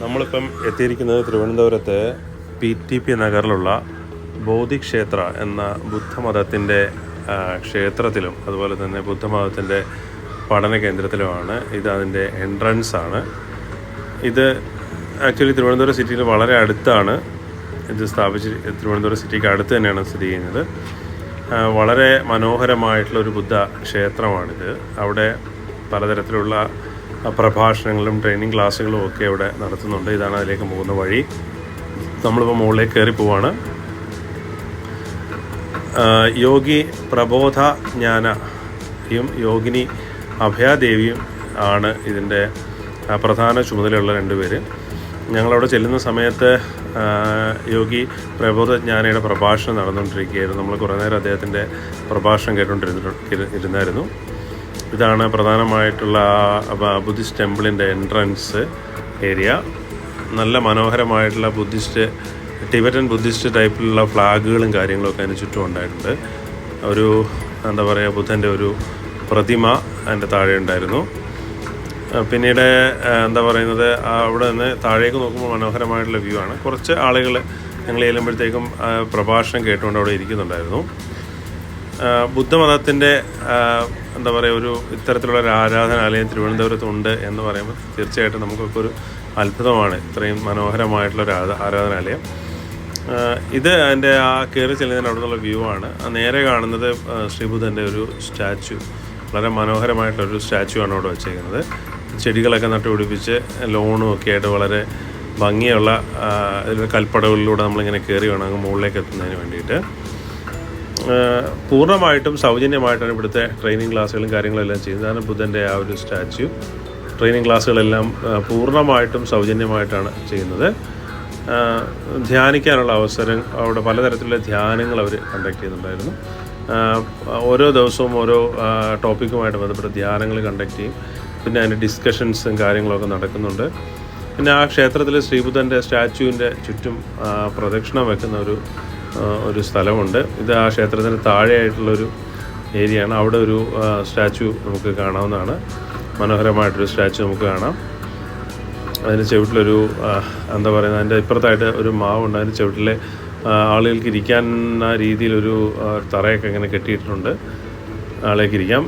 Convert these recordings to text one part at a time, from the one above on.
നമ്മളിപ്പം എത്തിയിരിക്കുന്നത് തിരുവനന്തപുരത്ത് പി ടി പി നഗറിലുള്ള ബോധിക്ഷേത്ര എന്ന ബുദ്ധമതത്തിന്റെ ക്ഷേത്രത്തിലും അതുപോലെ തന്നെ ബുദ്ധമതത്തിന്റെ പഠന കേന്ദ്രത്തിലുമാണ് ഇത് അതിന്റെ എൻട്രൻസ് ആണ്. ഇത് ആക്ച്വലി തിരുവനന്തപുരം സിറ്റിയിൽ വളരെ അടുത്താണ്. ഇത് സ്ഥാപിച്ച് തിരുവനന്തപുരം സിറ്റിക്ക് അടുത്ത് തന്നെയാണ് സ്ഥിതി ചെയ്യുന്നത്. വളരെ മനോഹരമായിട്ടുള്ള ഒരു ബുദ്ധ ക്ഷേത്രമാണിത് അവിടെ പലതരത്തിലുള്ള പ്രഭാഷണങ്ങളും ട്രെയിനിങ് ക്ലാസ്സുകളും ഒക്കെ ഇവിടെ നടത്തുന്നുണ്ട്. ഇതാണ് അതിലേക്ക് പോകുന്ന വഴി. നമ്മളിപ്പോൾ മുകളിലേക്ക് കയറി പോവാണ്. യോഗി പ്രബോധ ജ്ഞാനയും യോഗിനി അഭയാദേവിയും ആണ് ഇതിന്റെ പ്രധാന ചുമതലയുള്ള രണ്ടുപേര്. ഞങ്ങളവിടെ ചെല്ലുന്ന സമയത്ത് യോഗി പ്രബോധജ്ഞാനയുടെ പ്രഭാഷണം നടന്നുകൊണ്ടിരിക്കുകയായിരുന്നു. നമ്മൾ കുറേ നേരം അദ്ദേഹത്തിന്റെ പ്രഭാഷണം കേട്ടുകൊണ്ടിരുന്നു ഇരുന്നായിരുന്നു. ഇതാണ് പ്രധാനമായിട്ടുള്ള ബുദ്ധിസ്റ്റ് ടെമ്പിളിന്റെ എൻട്രൻസ് ഏരിയ. നല്ല മനോഹരമായിട്ടുള്ള ബുദ്ധിസ്റ്റ് ടിബറ്റൻ ബുദ്ധിസ്റ്റ് ടൈപ്പിലുള്ള ഫ്ലാഗുകളും കാര്യങ്ങളൊക്കെ അതിന് ചുറ്റും ഉണ്ടായിട്ടുണ്ട്. ഒരു എന്താ പറയുക ബുദ്ധന്റെ ഒരു പ്രതിമ അതിന്റെ താഴെ ഉണ്ടായിരുന്നു. പിന്നീട് എന്താ പറയുന്നത് അവിടെ നിന്ന് താഴേക്ക് നോക്കുമ്പോൾ മനോഹരമായിട്ടുള്ള വ്യൂ ആണ്. കുറച്ച് ആളുകൾ ഞങ്ങൾ ചെല്ലുമ്പോഴത്തേക്കും പ്രഭാഷണം കേട്ടുകൊണ്ട് അവിടെ ഇരിക്കുന്നുണ്ടായിരുന്നു. ബുദ്ധമതത്തിന്റെ എന്താ പറയുക ഒരു ഇത്തരത്തിലുള്ള ഒരു ആരാധനാലയം തിരുവനന്തപുരത്തുണ്ട് എന്ന് പറയുമ്പോൾ തീർച്ചയായിട്ടും നമുക്കൊക്കെ ഒരു അത്ഭുതമാണ്. ഇത്രയും മനോഹരമായിട്ടുള്ള ഒരു ആരാധനാലയം ഇത് അതിന്റെ ആ കയറി ചെല്ലുന്നതിന് അവിടുന്നുള്ള വ്യൂ ആണ്. നേരെ കാണുന്നത് ശ്രീബുദ്ധന്റെ ഒരു സ്റ്റാച്ചു. വളരെ മനോഹരമായിട്ടൊരു സ്റ്റാച്ചു ആണ് അവിടെ വെച്ചേക്കുന്നത്. ചെടികളൊക്കെ നട്ടുപിടിപ്പിച്ച് ലോണും ഒക്കെ ആയിട്ട് വളരെ ഭംഗിയുള്ള കൽപ്പടകളിലൂടെ നമ്മളിങ്ങനെ കയറി വേണം അങ്ങ് മുകളിലേക്ക് എത്തുന്നതിന് വേണ്ടിയിട്ട്. പൂർണമായിട്ടും സൗജന്യമായിട്ടാണ് ഇവിടുത്തെ ട്രെയിനിങ് ക്ലാസ്സുകളും കാര്യങ്ങളെല്ലാം ചെയ്യുന്നത്. കാരണം ബുദ്ധന്റെ ആ ഒരു സ്റ്റാച്യു ട്രെയിനിങ് ക്ലാസ്സുകളെല്ലാം പൂർണമായിട്ടും സൗജന്യമായിട്ടാണ് ചെയ്യുന്നത്. ധ്യാനിക്കാനുള്ള അവസരം അവിടെ പലതരത്തിലുള്ള ധ്യാനങ്ങൾ അവർ കണ്ടക്ട് ചെയ്യുന്നുണ്ടായിരുന്നു. ഓരോ ദിവസവും ഓരോ ടോപ്പിക്കുമായിട്ട് ബന്ധപ്പെട്ട് ധ്യാനങ്ങൾ കണ്ടക്ട് ചെയ്യും. പിന്നെ അതിന്റെ ഡിസ്കഷൻസും കാര്യങ്ങളൊക്കെ നടക്കുന്നുണ്ട്. പിന്നെ ആ ക്ഷേത്രത്തിൽ ശ്രീബുദ്ധന്റെ സ്റ്റാച്യുവിന്റെ ചുറ്റും പ്രദക്ഷിണം വെക്കുന്ന ഒരു ഒരു സ്ഥലമുണ്ട്. ഇത് ആ ക്ഷേത്രത്തിന് താഴെയായിട്ടുള്ളൊരു ഏരിയയാണ്. അവിടെ ഒരു സ്റ്റാച്ചു നമുക്ക് കാണാവുന്നതാണ്. മനോഹരമായിട്ടൊരു സ്റ്റാച്ചു നമുക്ക് കാണാം. അതിന് ചുവട്ടിലൊരു എന്താ പറയുന്നത് അതിന്റെ ഇപ്പുറത്തായിട്ട് ഒരു മാവുണ്ട്. അതിന്റെ ചുവട്ടിലെ ആളുകൾക്ക് ഇരിക്കാൻ രീതിയിലൊരു ആ, തറയൊക്കെ ഇങ്ങനെ കെട്ടിയിട്ടുണ്ട്. ആളേക്ക് ഇരിക്കാം.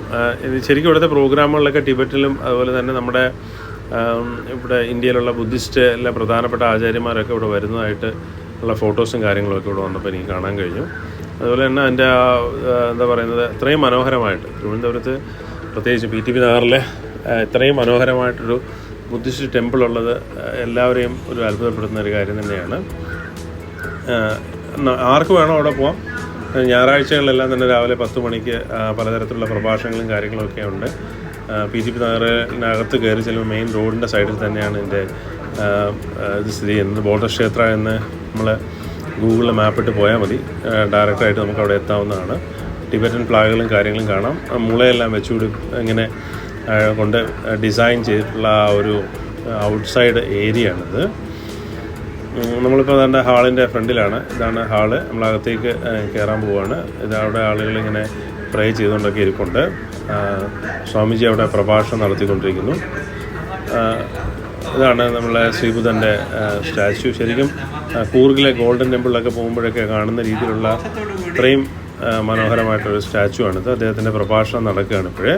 ഇത് ശരിക്കും ഇവിടുത്തെ പ്രോഗ്രാമുകളിലൊക്കെ ടിബറ്റിലും അതുപോലെ തന്നെ നമ്മുടെ ഇവിടെ ഇന്ത്യയിലുള്ള ബുദ്ധിസ്റ്റ് എല്ലാ പ്രധാനപ്പെട്ട ആചാര്യന്മാരൊക്കെ ഇവിടെ വരുന്നതായിട്ട് ഉള്ള ഫോട്ടോസും കാര്യങ്ങളൊക്കെ ഇവിടെ വന്നപ്പോൾ എനിക്ക് കാണാൻ കഴിഞ്ഞു. അതുപോലെ തന്നെ അതിന്റെ ആ എന്താ പറയുന്നത് ഇത്രയും മനോഹരമായിട്ട് തിരുവനന്തപുരത്ത് പ്രത്യേകിച്ച് പി ടി പി നഗറിലെ ഇത്രയും മനോഹരമായിട്ടൊരു ബുദ്ധിസ്റ്റ് ടെമ്പിൾ ഉള്ളത് എല്ലാവരെയും ഒരു അത്ഭുതപ്പെടുത്തുന്ന ഒരു കാര്യം തന്നെയാണ്. ആർക്ക് വേണോ അവിടെ പോവാം. ഞായറാഴ്ചകളിലെല്ലാം തന്നെ രാവിലെ പത്ത് മണിക്ക് പലതരത്തിലുള്ള പ്രഭാഷണങ്ങളും കാര്യങ്ങളൊക്കെ ഉണ്ട്. പി ജി പി നഗറിനകത്ത് കയറി ചെല്ലുമ്പോൾ മെയിൻ റോഡിന്റെ സൈഡിൽ തന്നെയാണ് ആ, ഇത് സ്ഥിതി ചെയ്യുന്നത്. ബോധക്ഷേത്ര എന്ന് നമ്മൾ ഗൂഗിളിൽ മാപ്പിട്ട് പോയാൽ മതി. ഡയറക്റ്റായിട്ട് നമുക്ക് അവിടെ എത്താവുന്നതാണ്. ടിബറ്റൻ പ്ലാഗുകളും കാര്യങ്ങളും കാണാം. മുളയെല്ലാം വെച്ചുകൂടി ഇങ്ങനെ കൊണ്ട് ഡിസൈൻ ചെയ്തിട്ടുള്ള ആ ഒരു ഔട്ട്സൈഡ് ഏരിയ ആണിത് നമ്മളിപ്പോൾ അതിന്റെ ഹാളിന്റെ ഫ്രണ്ടിലാണ്. ഇതാണ് ഹാൾ. നമ്മളകത്തേക്ക് കയറാൻ പോവുകയാണ് ഇത് അവിടെ ആളുകൾ ഇങ്ങനെ പ്രേ ചെയ്തുകൊണ്ടൊക്കെ ഇരിപ്പുണ്ട്. സ്വാമിജി അവിടെ പ്രഭാഷണം നടത്തിക്കൊണ്ടിരിക്കുന്നു. ഇതാണ് നമ്മളെ ശ്രീബുദ്ധന്റെ സ്റ്റാച്യു. ശരിക്കും കൂർഗിലെ ഗോൾഡൻ ടെമ്പിളിലൊക്കെ പോകുമ്പോഴൊക്കെ കാണുന്ന രീതിയിലുള്ള ഇത്രയും മനോഹരമായിട്ടൊരു സ്റ്റാച്ചു ആണിത്. അദ്ദേഹത്തിന്റെ പ്രഭാഷണം നടക്കുകയാണ് ഇപ്പോഴേ.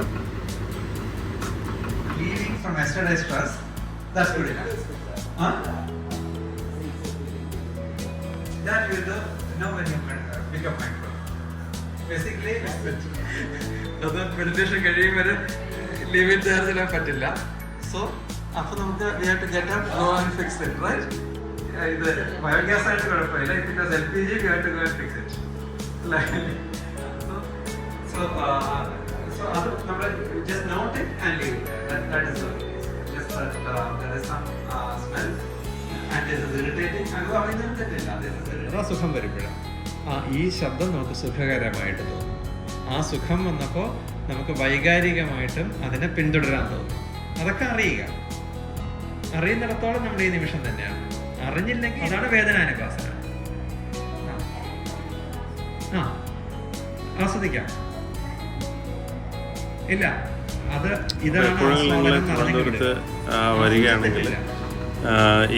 കഴിയും വരെ ഇറ്റ് ചെയ്യാൻ പറ്റില്ല. സോ അപ്പൊ നമുക്ക് get up and fix it right ഇത് ബയോഗ്യാസ് ആയിട്ട് കുഴപ്പമില്ല it L P G fix so നമ്മൾ just it and leave that just smell and ആ ഈ ശബ്ദം നമുക്ക് സുഖകരമായിട്ട് തോന്നും. ആ സുഖം വന്നപ്പോൾ നമുക്ക് വൈകാരികമായിട്ടും അതിനെ പിന്തുടരാൻ തോന്നും. അതൊക്കെ അറിയുക. അറിയുന്നിടത്തോളം നമ്മൾ ഈ നിമിഷം തന്നെയാണ്. അറിഞ്ഞില്ലെങ്കിൽ അതാണ് വേദനാനുപാസന ആ. ആ ആസ്വദിക്കാം. ഇല്ല അത് ഇതാണ് വരികയാണെങ്കിൽ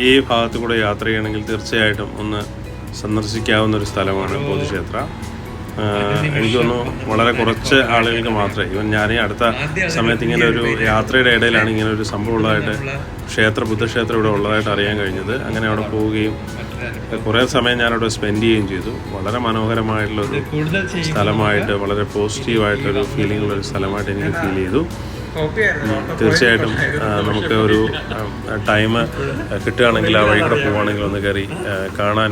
ഈ ഭാഗത്തു കൂടെ യാത്ര ചെയ്യണമെങ്കിൽ തീർച്ചയായിട്ടും ഒന്ന് സന്ദർശിക്കാവുന്ന ഒരു സ്ഥലമാണ് ബോധിക്ഷേത്ര. എനിക്ക് വളരെ കുറച്ച് ആളുകൾക്ക് മാത്രമേ. ഇവൻ ഞാൻ അടുത്ത സമയത്ത് ഇങ്ങനെ ഒരു യാത്രയുടെ ഇടയിലാണ് ഇങ്ങനെ ഒരു സംഭവം ഉള്ളതായിട്ട് ക്ഷേത്ര ബുദ്ധക്ഷേത്രം ഇവിടെ ഉള്ളതായിട്ട് അറിയാൻ കഴിഞ്ഞത്. അങ്ങനെ അവിടെ പോവുകയും കുറേ സമയം ഞാനവിടെ സ്പെൻഡ് ചെയ്യുകയും ചെയ്തു. വളരെ മനോഹരമായിട്ടുള്ളൊരു സ്ഥലമായിട്ട് വളരെ പോസിറ്റീവായിട്ടൊരു ഫീലിംഗ് ഉള്ളൊരു സ്ഥലമായിട്ട് എനിക്ക് ഫീൽ ചെയ്തു. തീർച്ചയായിട്ടും നമുക്ക് ഒരു ടൈം കിട്ടുകയാണെങ്കിൽ ആ വഴി കൂടെ പോവുകയാണെങ്കിൽ ഒന്ന് കയറി കാണാൻ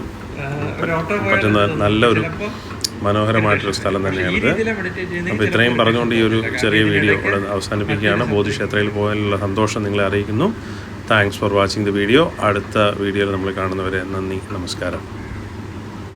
പറ്റുന്ന നല്ലൊരു മനോഹരമായിട്ടൊരു സ്ഥലം തന്നെയാണിത്. ഇത് അപ്പം അപ്പോൾ ഇത്രയും പറഞ്ഞുകൊണ്ട് ഈ ഒരു ചെറിയ വീഡിയോ ഇവിടെ അവസാനിപ്പിക്കുകയാണ്. ബോധിക്ഷേത്രയിൽ പോകാനുള്ള സന്തോഷം നിങ്ങളെ അറിയിക്കുന്നു. Thanks for watching the video അടുത്ത വീഡിയോയിൽ നമ്മൾ കാണുന്നവരെ നന്ദി നമസ്കാരം.